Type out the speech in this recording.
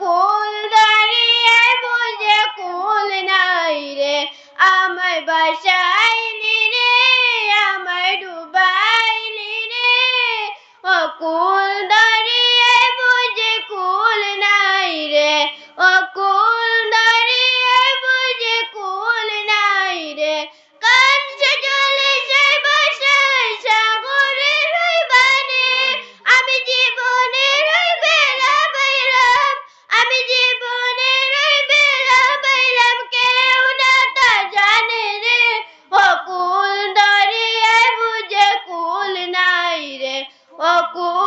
কুল দাঁড়িয়ে বুঝে কুল নাই রে। আমার বাসাইলি রে আমার ডুবাইলি রে। ও কুল 我姑